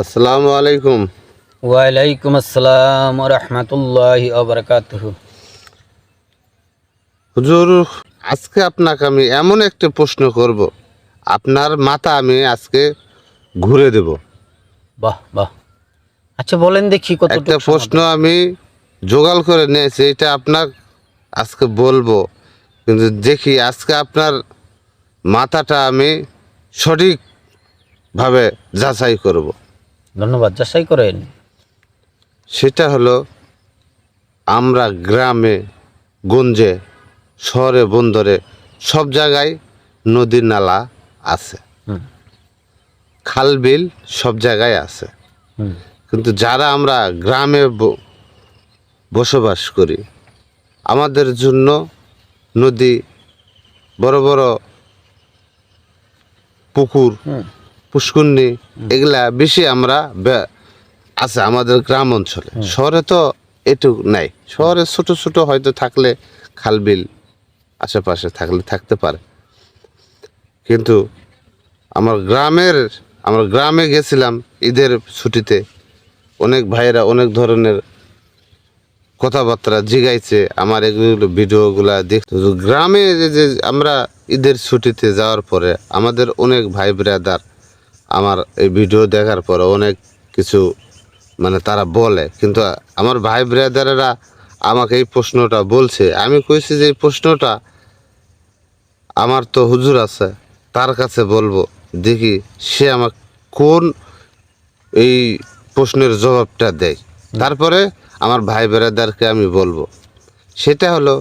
আসসালামু আলাইকুম। ওয়ালাইকুম আসসালাম রহমতুল্লাহ আবরকাতুহ হুজুর আজকে আপনাকে আমি এমন একটা প্রশ্ন করব আপনার মাথা আমি আজকে ঘুরে দেব। বাহ বাহ। আচ্ছা বলেন দেখি কত একটা প্রশ্ন আমি জোগাড় করে নিয়েছি এটা আপনার আজকে বলব কিন্তু দেখি আজকে আপনার মাথাটা আমি সঠিকভাবে যাচাই করব। ধন্যবাদ যাচাই করেন। সেটা হলো আমরা গ্রামে গঞ্জে শহরে বন্দরে সব জায়গায় নদী নালা আছে। খাল বিল সব জায়গায় আছে। কিন্তু যারা আমরা গ্রামে বসবাস করি আমাদের জন্য নদী বড় বড় পুকুর পুষ্কুন্নি এগুলা বেশি আমরা আছে আমাদের গ্রাম অঞ্চলে। শহরে তো এটুকু নাই। শহরে ছোট ছোট হয়তো থাকলে খালবিল আশেপাশে থাকলে থাকতে পারে। কিন্তু আমার গ্রামের আমরা গ্রামে গেছিলাম ঈদের ছুটিতে। অনেক ভাইয়েরা অনেক ধরনের কথাবার্তা জিগাইছে। আমার এগুলো ভিডিওগুলো দেখতে। তো গ্রামে যে আমরা ঈদের ছুটিতে যাওয়ার পরে আমাদের অনেক ভাই ব্রাদার আমার এই ভিডিও দেখার পরে অনেক কিছু মানে তারা বলে। কিন্তু আমার ভাই ব্রাদারেরা আমাকে এই প্রশ্নটা বলছে। আমি কইছি যে এই প্রশ্নটা আমার তো হুজুর আছে, তার কাছে বলব, দেখি সে আমার কোন এই প্রশ্নের জবাবটা দেয়। তারপরে আমার ভাই বেড়াদারকে আমি বলব। সেটা হলো,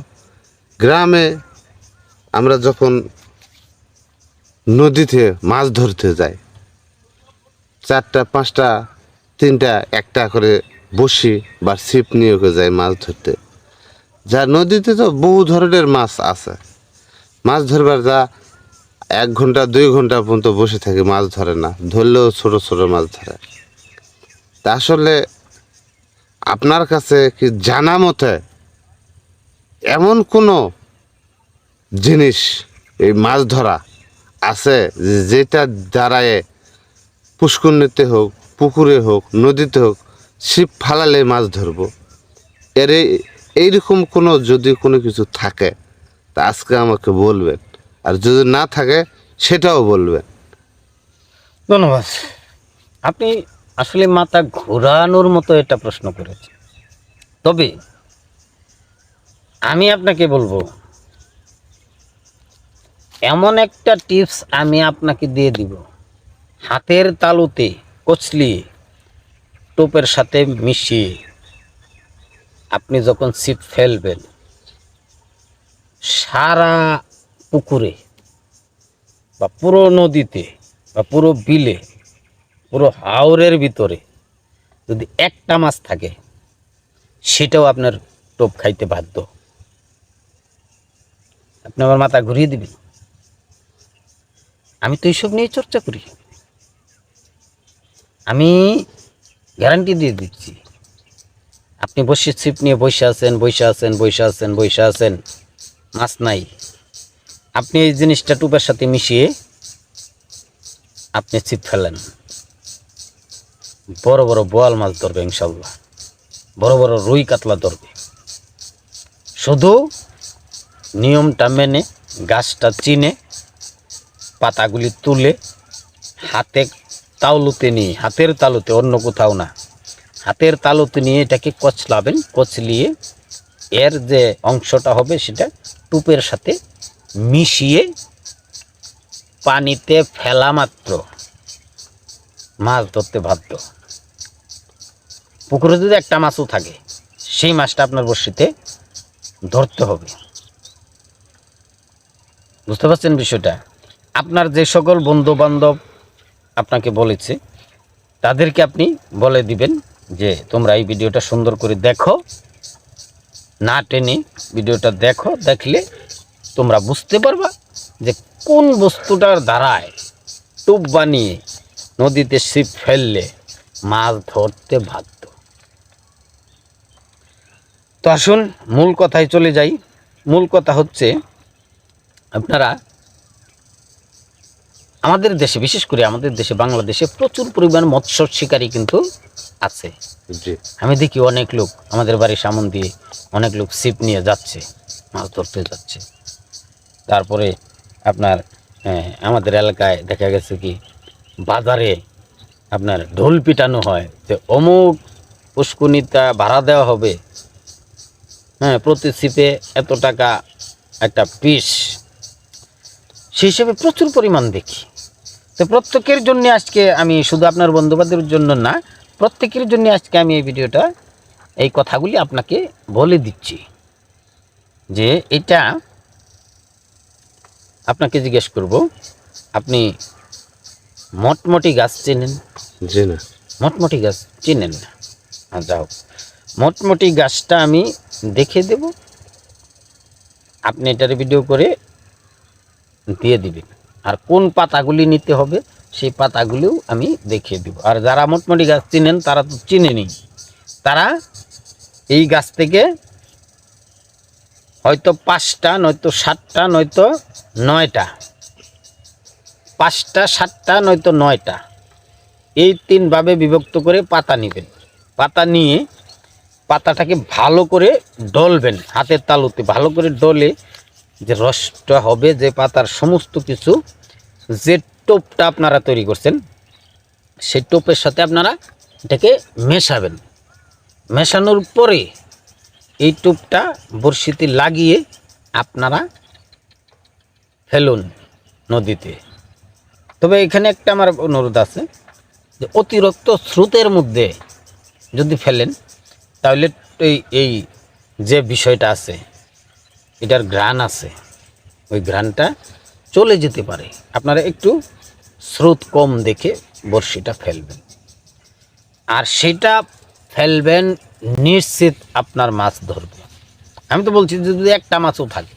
গ্রামে আমরা যখন নদীতে মাছ ধরতে যাই চারটা, পাঁচটা, তিনটা, একটা করে বসি বা ছিপ নিয়ে যাই মাছ ধরতে। যা নদীতে তো বহু ধরনের মাছ আছে। মাছ ধরবার যা এক ঘণ্টা, দুই ঘণ্টা পর্যন্ত বসে থাকে, মাছ ধরে না। ধরলেও ছোট ছোট মাছ ধরে। তা আসলে আপনার কাছে কি জানা মতে এমন কোনো জিনিস এই মাছ ধরা আছে যেটা দ্বারায় পুষ্করণীতে হোক, পুকুরে হোক, নদীতে হোক ছিপ ফালালে মাছ ধরবো। এর এই- এইরকম কোনো যদি কোনো কিছু থাকে, তা আজকে আমাকে বলবেন। আর যদি না থাকে, সেটাও বলবেন। ধন্যবাদ। আপনি আসলে মাথা ঘোরানোর মতো এটা প্রশ্ন করেছেন। তবে আমি আপনাকে বলব, এমন একটা টিপস আমি আপনাকে দিয়ে দিব। হাতের তালুতে কচলিয়ে টোপের সাথে মিশিয়ে আপনি যখন ছিপ ফেলবেন, সারা পুকুরে বা পুরো নদীতে বা পুরো বিলে, পুরো হাওরের ভিতরে যদি একটা মাছ থাকে, সেটাও আপনার টোপ খাইতে বাধ্য। আপনি আমার মাথা ঘুরিয়ে দিবেন। আমি তো এইসব নিয়ে চর্চা করি। আমি গ্যারান্টি দিয়ে দিচ্ছি। আপনি বসে ছিপ নিয়ে বসে আছেন বসে আছেন বসে আছেন বসে আছেন। মাছ নাই। আপনি এই জিনিসটা টুপের সাথে মিশিয়ে আপনি ছিপ ফেলেন। বড় বড় বোয়াল মাছ ধরবে ইনশাল্লাহ বড় বড় রুই কাতলা ধরবে। শুধু নিয়মটা মেনে, গাছটা চিনে, পাতাগুলি তুলে, হাতে তালুতে নিয়ে হাতের তালুতে, অন্য কোথাও না। হাতের তালুতে নিয়ে এটাকে কচলাবেন, কচলিয়ে এর যে অংশটা হবে সেটা টুপের সাথে মিশিয়ে পানিতে ফেলা মাত্র। মাছ ধরতে বাধ্য। পুকুরে যদি একটা মাছও থাকে, সেই মাছটা আপনার বড়শিতে ধরতে হবে। বুঝতে পারছেন বিষয়টা? আপনার যে সকল বন্ধু বান্ধব আপনাকে বলেছে, তাদেরকে আপনি বলে দিবেন যে তোমরা এই ভিডিওটা সুন্দর করে দেখো। না টেনে ভিডিওটা দেখো, দেখলে তোমরা বুঝতে পারবা যে কোন বস্তুটার দ্বারায় টোপ বানিয়ে নদীতে ছিপ ফেললে মাছ ধরতে বাধ্য। তো আসুন, মূল কথায় চলে যাই। মূল কথা হচ্ছে, আপনারা আমাদের দেশে বিশেষ করে আমাদের দেশে বাংলাদেশে প্রচুর পরিমাণ মৎস্য শিকারী কিন্তু আছে। আমি দেখি অনেক লোক আমাদের বাড়ির সামন দিয়ে অনেক লোক ছিপ নিয়ে যাচ্ছে মাছ ধরতে যাচ্ছে। তারপরে আপনার আমাদের এলাকায় দেখা গেছে কি বাজারে আপনার ঢোল পিটানো হয় যে অমুক পুষ্কুনিতা ভাড়া দেওয়া হবে। হ্যাঁ প্রতি ছিপে এত টাকা একটা পিস সেই হিসেবে প্রচুর পরিমাণ দেখি। তো প্রত্যেকের জন্য আজকে আমি শুধু আপনার বন্ধুবান্ধবের জন্য না প্রত্যেকের জন্য আজকে আমি এই ভিডিওটা এই কথাগুলি আপনাকে বলে দিচ্ছি। যে এটা আপনাকে জিজ্ঞেস করব আপনি মটমটি গাছ চেনেন? জি না। মটমটি গাছ চেনেন না? আচ্ছা, হোক। মটমটি গাছটা আমি দেখে দেব। আপনি এটার ভিডিও করে দিয়ে দিবেন আর কোন পাতাগুলি নিতে হবে, সেই পাতাগুলিও আমি দেখিয়ে দিব। আর যারা মোটমুটি গাছ চিনেন, তারা তো চিনে চিনেনি। তারা এই গাছ থেকে হয়তো পাঁচটা, নয়তো সাতটা, নয়তো নয়টা। পাঁচটা, সাতটা, নয়তো নয়টা। এই তিনভাবে বিভক্ত করে পাতা নেবেন। পাতা নিয়ে পাতাটাকে ভালো করে ডলবেন, হাতের তালুতে। ভালো করে ডলে যে রসটা হবে, যে পাতার সমস্ত কিছু, যে টোপটা আপনারা তৈরি করছেন, সেই টোপের সাথে আপনারা এটাকে মেশাবেন। মেশানোর পরে এই টোপটা বড়শিতে লাগিয়ে আপনারা ফেলুন নদীতে। তবে এখানে একটা আমার অনুরোধ আছে যে অতিরিক্ত স্রোতের মধ্যে যদি ফেলেন, তাহলে এই এই যে বিষয়টা আছে এটার ঘ্রাণ আছে। ওই ঘ্রাণটা চলে যেতে পারে। আপনারা একটু স্রোত কম দেখে বড়শিটা ফেলবেন। আর সেটা ফেলবেন, নিশ্চিত আপনার মাছ ধরবে। আমি তো বলছি যে যদি একটা মাছও থাকে,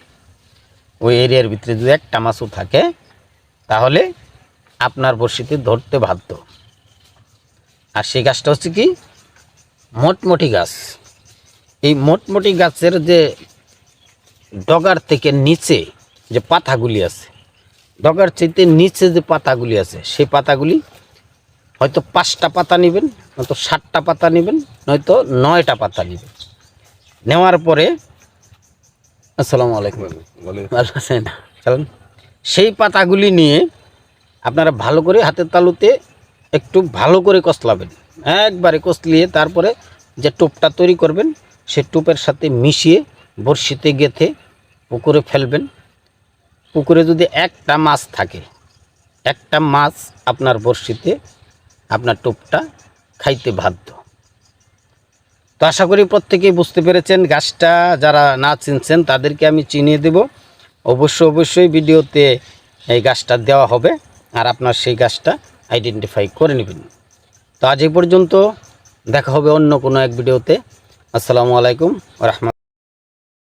ওই এরিয়ার ভিতরে যদি একটা মাছও থাকে, তাহলে আপনার বড়শিতে ধরতে বাধ্য। আর সেই গাছটা হচ্ছে কি, মোটমোটি গাছ। এই মোটমোটি গাছের যে ডগার থেকে নিচে যে পাতাগুলি আছে ডগার চাইতে নিচে যে পাতাগুলি আছে সেই পাতাগুলি হয়তো পাঁচটা পাতা নেবেন নয়তো সাতটা পাতা নেবেন নয়তো নয়টা পাতা নেবেন। নেওয়ার পরে আসসালামু আলাইকুম। ভালো আছেন? চলেন। সেই পাতাগুলি নিয়ে আপনারা ভালো করে হাতের তালুতে একটু ভালো করে কষলাবেন একবারে কষলিয়ে তারপরে যে টোপটা তৈরি করবেন সে টোপের সাথে মিশিয়ে বড়শিতে গেথে পুকুরে ফেলবেন। পুকুরে যদি একটা মাছ থাকে, একটা মাছ আপনার বড়শিতে, আপনার টোপটা খাইতে বাধ্য। তো আশা করি প্রত্যেকেই বুঝতে পেরেছেন, গাছটা যারা না চিনছেন তাদেরকে আমি চিনিয়ে দেব। অবশ্যই অবশ্যই ভিডিওতে এই গাছটা দেওয়া হবে আর আপনার সেই গাছটা আইডেন্টিফাই করে নেবেন। তো আজ এই পর্যন্ত দেখা হবে অন্য কোনো এক ভিডিওতে। আসসালামু আলাইকুম রহমত